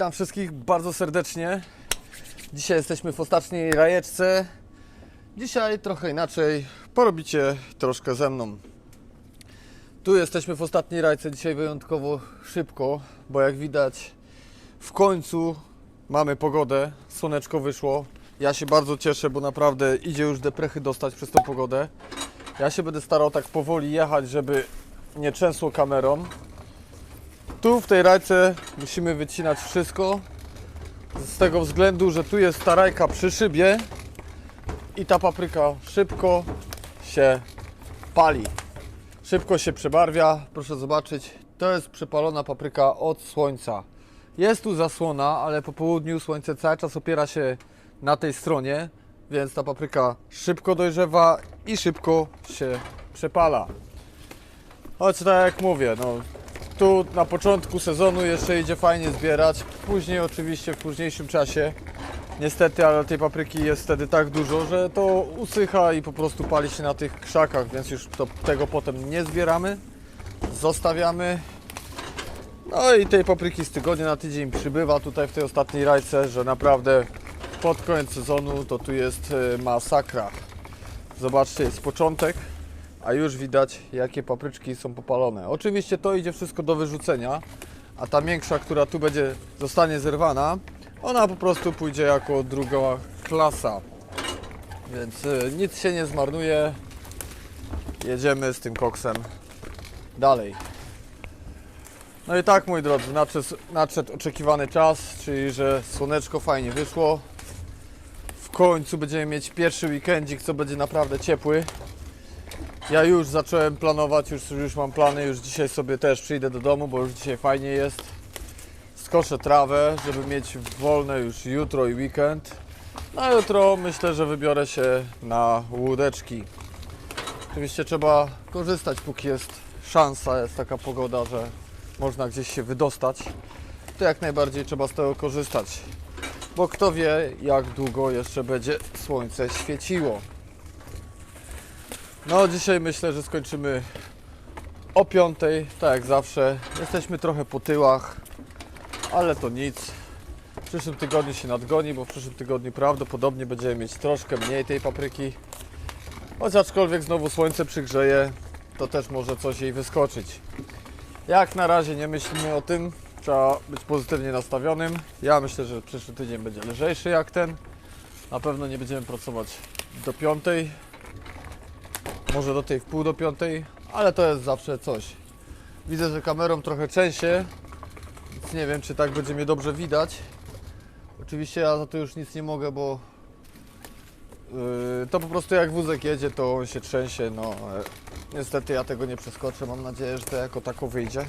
Witam wszystkich bardzo serdecznie. Dzisiaj jesteśmy w ostatniej rajeczce. Dzisiaj trochę inaczej. Porobicie troszkę ze mną. Tu jesteśmy w ostatniej rajce. Dzisiaj wyjątkowo szybko, bo jak widać w końcu mamy pogodę. Słoneczko wyszło. Ja się bardzo cieszę, bo naprawdę idzie już deprechy dostać przez tą pogodę. Ja się będę starał tak powoli jechać, żeby nie trzęsło kamerą. Tu w tej rajce musimy wycinać wszystko z tego względu, że tu jest ta rajka przy szybie i ta papryka szybko się pali. Szybko się przebarwia. Proszę zobaczyć, to jest przepalona papryka od słońca. Jest tu zasłona, ale po południu słońce cały czas opiera się na tej stronie, więc ta papryka szybko dojrzewa i szybko się przepala. Choć tak jak mówię, no tu na początku sezonu jeszcze idzie fajnie zbierać, później oczywiście w późniejszym czasie niestety, ale tej papryki jest wtedy tak dużo, że to usycha i po prostu pali się na tych krzakach, więc już to, tego potem nie zbieramy, zostawiamy. No i tej papryki z tygodnia na tydzień przybywa tutaj w tej ostatniej rajce, że naprawdę pod koniec sezonu to tu jest e, masakra. Zobaczcie, jest początek, a już widać jakie papryczki są popalone. Oczywiście to idzie wszystko do wyrzucenia, a ta większa, która tu będzie, zostanie zerwana, ona po prostu pójdzie jako druga klasa. Więc y, nic się nie zmarnuje. Jedziemy z tym koksem dalej. No i tak moi drodzy, nadszedł, nadszedł oczekiwany czas, czyli że słoneczko fajnie wyszło. W końcu będziemy mieć pierwszy weekendzik, co będzie naprawdę ciepły. Ja już zacząłem planować, już, już mam plany, już dzisiaj sobie też przyjdę do domu, bo już dzisiaj fajnie jest. Skoszę trawę, żeby mieć wolne już jutro i weekend. Na jutro myślę, że wybiorę się na łódeczki. Oczywiście trzeba korzystać, póki jest szansa, jest taka pogoda, że można gdzieś się wydostać. To jak najbardziej trzeba z tego korzystać. Bo kto wie, jak długo jeszcze będzie słońce świeciło. No dzisiaj myślę, że skończymy o piątej, tak jak zawsze. Jesteśmy trochę po tyłach, ale to nic. W przyszłym tygodniu się nadgoni, bo w przyszłym tygodniu prawdopodobnie będziemy mieć troszkę mniej tej papryki. Choć aczkolwiek znowu słońce przygrzeje, to też może coś jej wyskoczyć. Jak na razie nie myślimy o tym, trzeba być pozytywnie nastawionym. Ja myślę, że przyszły tydzień będzie lżejszy jak ten. Na pewno nie będziemy pracować do piątej, może do tej w pół do piątej, ale to jest zawsze coś. Widzę, że kamerą trochę trzęsie, więc nie wiem, czy tak będzie mnie dobrze widać. Oczywiście ja za to już nic nie mogę, bo yy, to po prostu jak wózek jedzie, to on się trzęsie. No, e, niestety ja tego nie przeskoczę. Mam nadzieję, że to jako tako wyjdzie.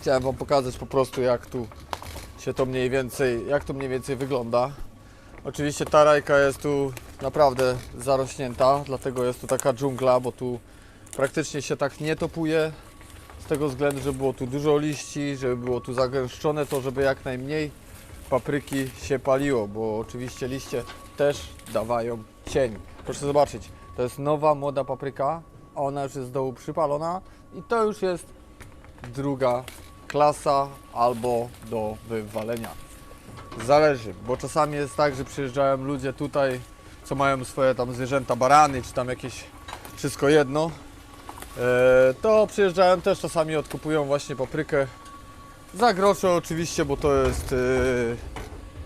Chciałem Wam pokazać po prostu, jak tu się to mniej więcej, jak to mniej więcej wygląda. Oczywiście ta rajka jest tu naprawdę zarośnięta, dlatego jest tu taka dżungla, bo tu praktycznie się tak nie topuje. Z tego względu, że było tu dużo liści, żeby było tu zagęszczone to, żeby jak najmniej papryki się paliło, bo oczywiście liście też dawają cień. Proszę zobaczyć, to jest nowa, młoda papryka, ona już jest z dołu przypalona i to już jest druga klasa albo do wywalenia. Zależy, bo czasami jest tak, że przyjeżdżają ludzie tutaj, co mają swoje tam zwierzęta, barany, czy tam jakieś wszystko jedno. E, to przyjeżdżają też czasami odkupują właśnie paprykę za grosze oczywiście, bo to jest e,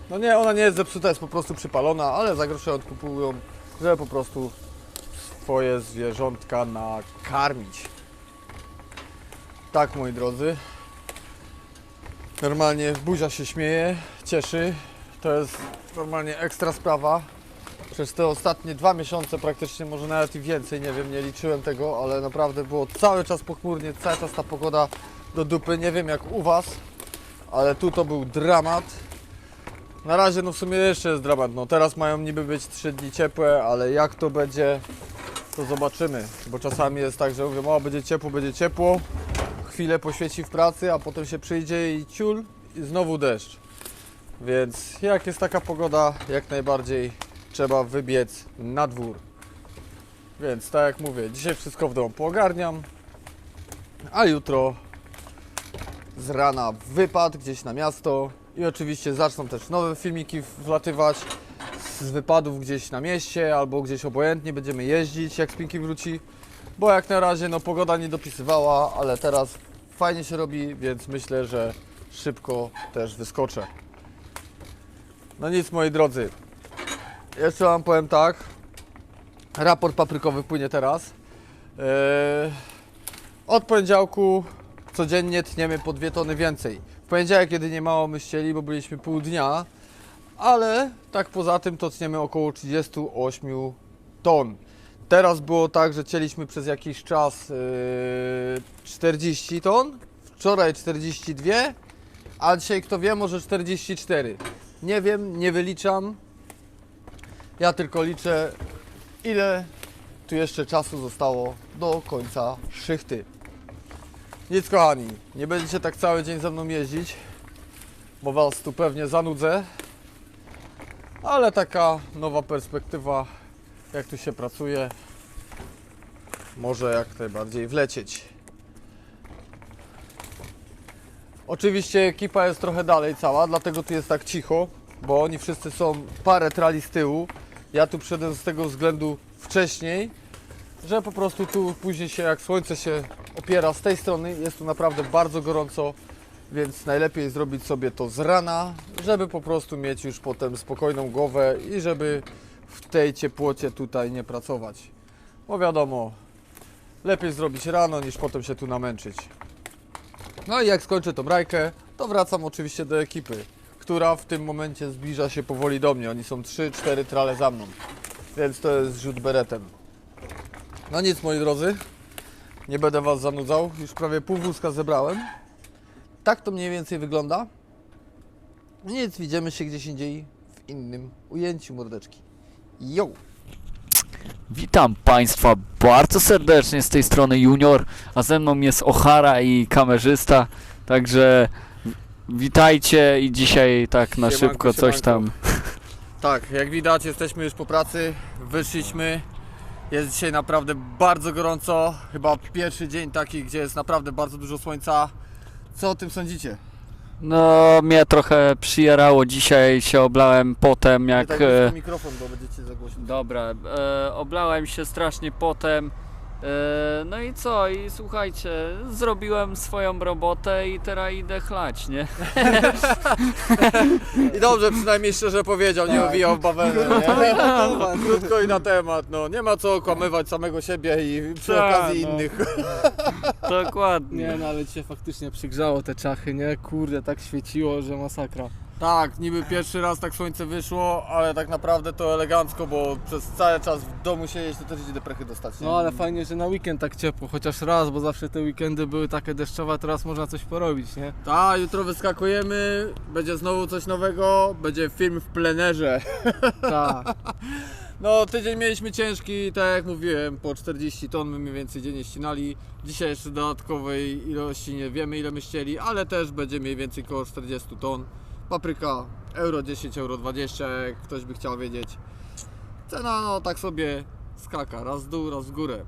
no nie, ona nie jest zepsuta, jest po prostu przypalona, ale za grosze odkupują, żeby po prostu swoje zwierzątka nakarmić. Tak moi drodzy. Normalnie buzia się śmieje, cieszy. To jest normalnie ekstra sprawa. Przez te ostatnie dwa miesiące praktycznie, może nawet i więcej, nie wiem, nie liczyłem tego, ale naprawdę było cały czas pochmurnie, cały czas ta pogoda do dupy. Nie wiem jak u Was, ale tu to był dramat. Na razie no w sumie jeszcze jest dramat. No teraz mają niby być 3 dni ciepłe, ale jak to będzie, to zobaczymy. Bo czasami jest tak, że mówią, o będzie ciepło, będzie ciepło. Chwilę poświeci w pracy, a potem się przyjdzie i ciul i znowu deszcz. Więc jak jest taka pogoda, jak najbardziej trzeba wybiec na dwór. Więc tak jak mówię, dzisiaj wszystko w domu poogarniam, a jutro z rana wypad gdzieś na miasto I oczywiście zaczną też nowe filmiki wlatywać z wypadów gdzieś na mieście albo gdzieś obojętnie będziemy jeździć jak Spinki wróci. Bo jak na razie no pogoda nie dopisywała, ale teraz fajnie się robi, więc myślę, że szybko też wyskoczę. No nic moi drodzy. Jeszcze Wam powiem tak. Raport paprykowy płynie teraz. Eee, od poniedziałku codziennie tniemy po dwie tony więcej. W poniedziałek jedynie mało my ścieli, bo byliśmy pół dnia, ale tak poza tym to tniemy około 38 ton. Teraz było tak, że cieliśmy przez jakiś czas yy, 40 ton, wczoraj 42, a dzisiaj kto wie, może 44. Nie wiem, nie wyliczam. Ja tylko liczę, ile tu jeszcze czasu zostało do końca szychty. Nic kochani, nie będziecie tak cały dzień ze mną jeździć, bo Was tu pewnie zanudzę. Ale taka nowa perspektywa, jak tu się pracuje, może jak najbardziej wlecieć. Oczywiście ekipa jest trochę dalej cała, dlatego tu jest tak cicho, bo oni wszyscy są parę trali z tyłu. Ja tu przyszedłem z tego względu wcześniej, że po prostu tu później się jak słońce się opiera z tej strony, jest tu naprawdę bardzo gorąco, więc najlepiej zrobić sobie to z rana, żeby po prostu mieć już potem spokojną głowę i żeby w tej ciepłocie tutaj nie pracować. Bo wiadomo, lepiej zrobić rano niż potem się tu namęczyć. No i jak skończę tą rajkę, to wracam oczywiście do ekipy, która w tym momencie zbliża się powoli do mnie. Oni są 3-4 trale za mną, więc to jest rzut beretem. No nic moi drodzy, nie będę Was zanudzał, już prawie pół wózka zebrałem. Tak to mniej więcej wygląda. Nic, widzimy się gdzieś indziej w innym ujęciu mordeczki. Yo! Witam Państwa bardzo serdecznie z tej strony Junior, a ze mną jest Ochara i kamerzysta, także witajcie i dzisiaj tak na Siemanko, szybko coś tam. Tak, jak widać jesteśmy już po pracy, wyszliśmy. Jest dzisiaj naprawdę bardzo gorąco, chyba pierwszy dzień taki, gdzie jest naprawdę bardzo dużo słońca. Co o tym sądzicie? No mnie trochę przyjerało dzisiaj, się oblałem potem jak... tak e, mikrofon, bo będziecie za głośno. Dobra, e, oblałem się strasznie potem. E, no i co? I słuchajcie, zrobiłem swoją robotę i teraz idę chlać, nie? I dobrze, przynajmniej szczerze powiedział, nie owijał w bawełnę, nie? Krótko i na temat, no. Nie ma co okłamywać samego siebie i przy Tak, okazji no. innych. Dokładnie. Nie no, ale dzisiaj faktycznie przygrzało te czachy, nie? Kurde, tak świeciło, że masakra. Tak, niby pierwszy raz tak słońce wyszło, ale tak naprawdę to elegancko, bo przez cały czas w domu siedzieć, to też idzie deprechy dostać. nie? No ale fajnie, że na weekend tak ciepło, chociaż raz, bo zawsze te weekendy były takie deszczowe, a teraz można coś porobić, nie? Tak, jutro wyskakujemy, będzie znowu coś nowego, będzie film w plenerze. Tak. No, tydzień mieliśmy ciężki, tak jak mówiłem, po 40 ton my mniej więcej dziennie ścinali. Dzisiaj jeszcze dodatkowej ilości nie wiemy ile my ścieli, ale też będzie mniej więcej około 40 ton. Papryka euro 10, euro 20, jak ktoś by chciał wiedzieć. Cena no tak sobie skaka, raz w dół, raz w górę.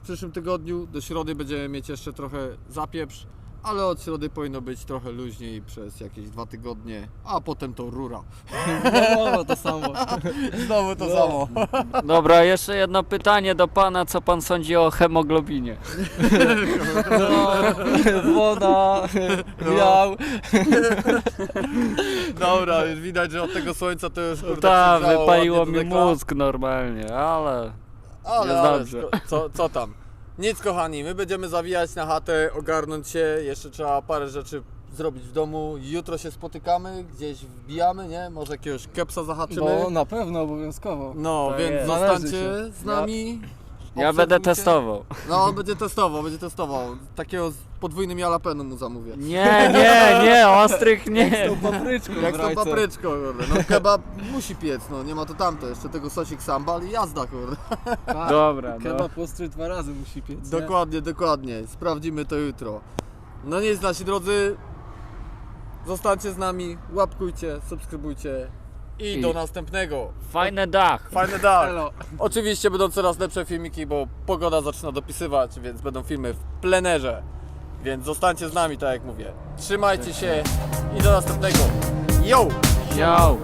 W przyszłym tygodniu do środy będziemy mieć jeszcze trochę zapieprz, ale od środy powinno być trochę luźniej przez jakieś dwa tygodnie, a potem to rura. No, no to samo. Znowu to No. samo. Dobra, jeszcze jedno pytanie do pana, co pan sądzi o hemoglobinie? No, woda, No. miał. Dobra, już widać, że od tego słońca to już kurde Tak, przygrzało wypaliło ładnie mi do dekla. mózg normalnie, ale Ale, Jest ale dobrze. co, co tam? Nic kochani, my będziemy zawijać na chatę, ogarnąć się, jeszcze trzeba parę rzeczy zrobić w domu. Jutro się spotykamy, gdzieś wbijamy, nie? Może jakiegoś kepsa zahaczymy. No na pewno, obowiązkowo. No, Tak więc jest. Należy zostańcie się. z nami. Ja będę Obserwujcie. testował. No, on będzie testował, będzie testował. Takiego z podwójnym jalapeno mu zamówię. Nie, nie, nie, ostrych nie. Z tą papryczką Jak z tą papryczką, kurde. No kebab musi piec, no nie ma to tamto. Jeszcze tego sosik sambal i jazda, kurde. Tak. Dobra, no. Kebab ostry dwa razy musi piec, nie? Dokładnie, dokładnie. Sprawdzimy to jutro. No nic, nasi drodzy. Zostańcie z nami, łapkujcie, subskrybujcie i, I- do następnego. Fajny dach. Fajny dach. Elo. Oczywiście będą coraz lepsze filmiki, bo pogoda zaczyna dopisywać, więc będą filmy w plenerze. Więc zostańcie z nami, tak jak mówię. Trzymajcie się i do następnego. Yo! Yo!